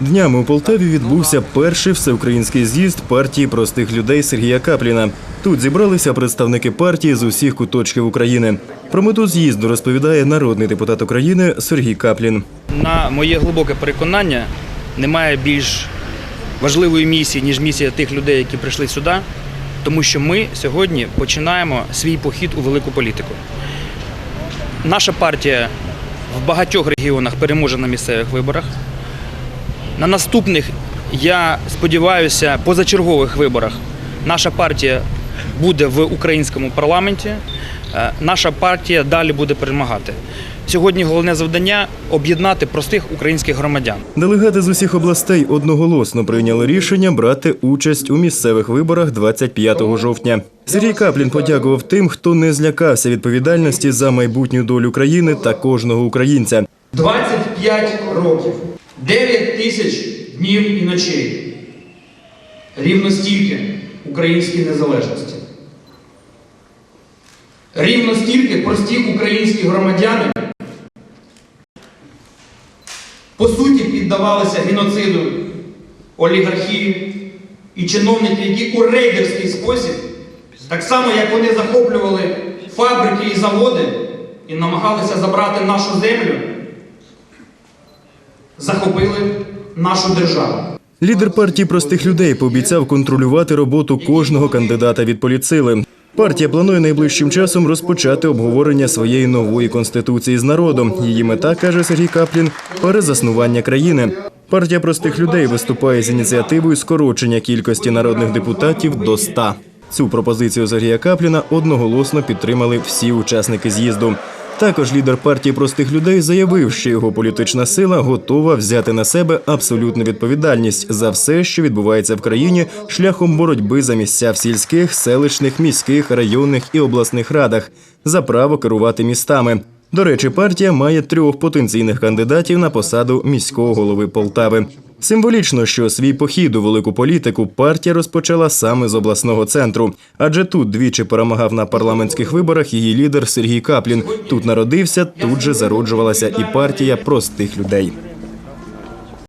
Днями у Полтаві відбувся перший всеукраїнський з'їзд партії простих людей Сергія Капліна. Тут зібралися представники партії з усіх куточків України. Про мету з'їзду розповідає народний депутат України Сергій Каплін. На моє глибоке переконання, немає більш важливої місії, ніж місія тих людей, які прийшли сюди, тому що ми сьогодні починаємо свій похід у велику політику. Наша партія в багатьох регіонах переможе на місцевих виборах. На наступних, я сподіваюся, позачергових виборах наша партія буде в українському парламенті. Е, Наша партія далі буде перемагати. Сьогодні головне завдання об'єднати простих українських громадян. Делегати з усіх областей одноголосно прийняли рішення брати участь у місцевих виборах 25 жовтня. Сергій Каплін подякував тим, хто не злякався відповідальності за майбутню долю країни та кожного українця. 25 років, 9 тисяч днів і ночей. Рівно стільки українській незалежності. Рівно стільки прості українські громадяни по суті піддавалися геноциду олігархії і чиновників, які у рейдерський спосіб, так само як вони захоплювали фабрики і заводи і намагалися забрати нашу землю, захопили нашу державу. Лідер партії простих людей пообіцяв контролювати роботу кожного кандидата від політсили. Партія планує найближчим часом розпочати обговорення своєї нової конституції з народом. Її мета каже Сергій Каплін перезаснування країни. Партія простих людей виступає з ініціативою скорочення кількості народних депутатів до 100. Цю пропозицію Сергія Капліна одноголосно підтримали всі учасники з'їзду. Також лідер партії простих людей заявив, що його політична сила готова взяти на себе абсолютну відповідальність за все, що відбувається в країні, шляхом боротьби за місця в сільських, селищних, міських, районних і обласних радах за право керувати містами. До речі, партія має трьох потенційних кандидатів на посаду міського голови Полтави. Символічно, що свій похід у велику політику партія розпочала саме з обласного центру, адже тут двічі перемагав на парламентських виборах її лідер Сергій Каплін. Тут народився, тут же зароджувалася і партія простих людей.